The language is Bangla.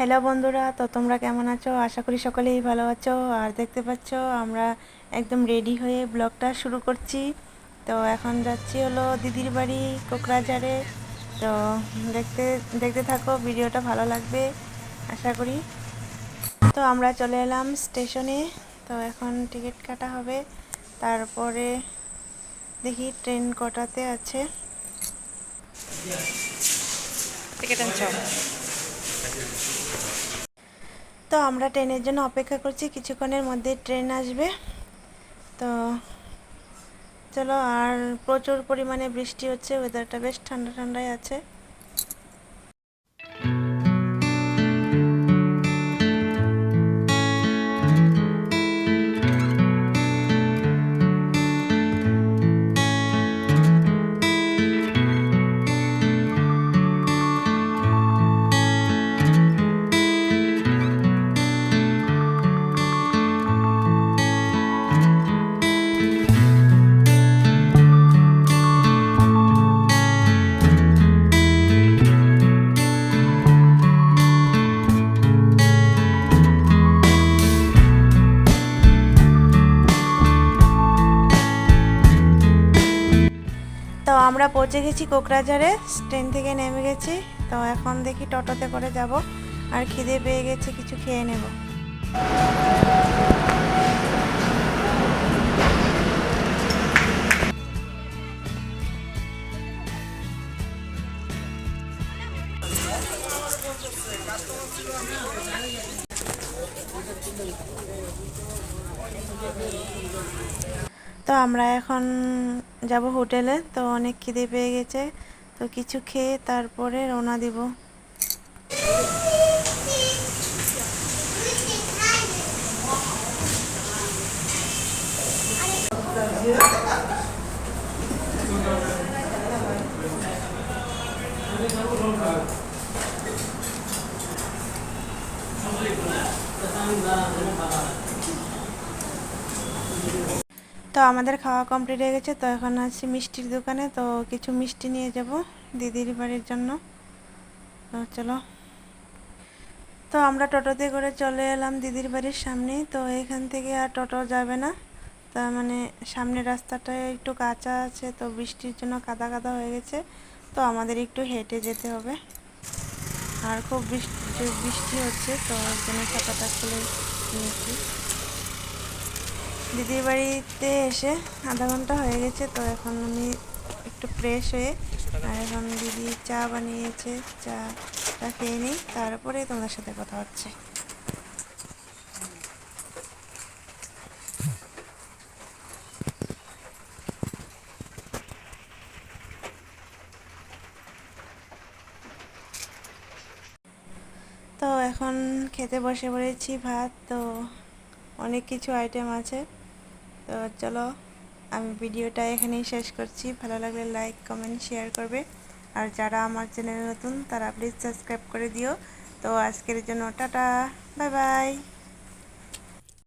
হ্যালো বন্ধুরা, তো তোমরা কেমন আছো? আশা করি সকলেই ভালো আছো। আর দেখতে পাচ্ছ, আমরা একদম রেডি হয়ে ব্লগটা শুরু করছি। তো এখন যাচ্ছি হলো দিদির বাড়ি, কোকরাঝাড়ে। তো দেখতে দেখতে থাকো, ভিডিওটা ভালো লাগবে, আশা করি। তো আমরা চলে এলাম স্টেশনে। তো এখন টিকিট কাটা হবে। তারপরে দেখি ট্রেন কটাতে আছে। টিকিট আনছ তো আমরা ট্রেনের জন্য অপেক্ষা করছি, কিছুক্ষণের মধ্যে ট্রেন আসবে। তো চলো, আর প্রচুর পরিমাণে বৃষ্টি হচ্ছে ওয়েদারটা বেশ ঠান্ডা ঠান্ডাই আছে। আমরা পৌঁছে গেছি কোকরাঝারে ট্রেন থেকে নেমে গেছি। তো এখন দেখি টোটোতে করে যাব, আর খিদে পেয়ে গেছে, কিছু খেয়ে নেব। তো আমরা এখন যাব হোটেলে, তো অনেক খিদে পেয়ে গেছে, তো কিছু খেয়ে তারপরে রওনা দিব। তো আমাদের খাওয়া কমপ্লিট হয়ে গেছে, তো এখন আছি মিষ্টির দোকানে, তো কিছু মিষ্টি নিয়ে যাব দিদির বাড়ির জন্য। তো চলো। তো আমরা টোটোতে করে চলে এলাম দিদির বাড়ির সামনে, তো এখান থেকে আর টোটো যাবে না। তার মানে সামনের রাস্তাটা একটু কাঁচা আছে, তো বৃষ্টির জন্য কাদা কাদা হয়ে গেছে, তো আমাদের একটু হেঁটে যেতে হবে। আর খুব বৃষ্টি বৃষ্টি হচ্ছে, তো ওর জন্য ছাতাটা খুলে নিয়েছি। দিদির বাড়িতে এসে আধা ঘণ্টা হয়ে গেছে, তো এখন আমি একটু ফ্রেশ হয়ে আর এখন দিদি চা বানিয়েছে, চাটা খেয়ে নিই, তারপরে তোমাদের সাথে কথা হচ্ছে। তো এখন খেতে বসে পড়েছি ভাত, তো অনেক কিছু আইটেম আছে। তো চলো, আমি ভিডিওটা এখানেই শেষ করছি। ভালো লাগলে লাইক কমেন্ট শেয়ার করবে। আর যারা আমার চ্যানেলে নতুন, তারা প্লিজ সাবস্ক্রাইব করে দিও। তো আজকের জন্য টাটা বাই বাই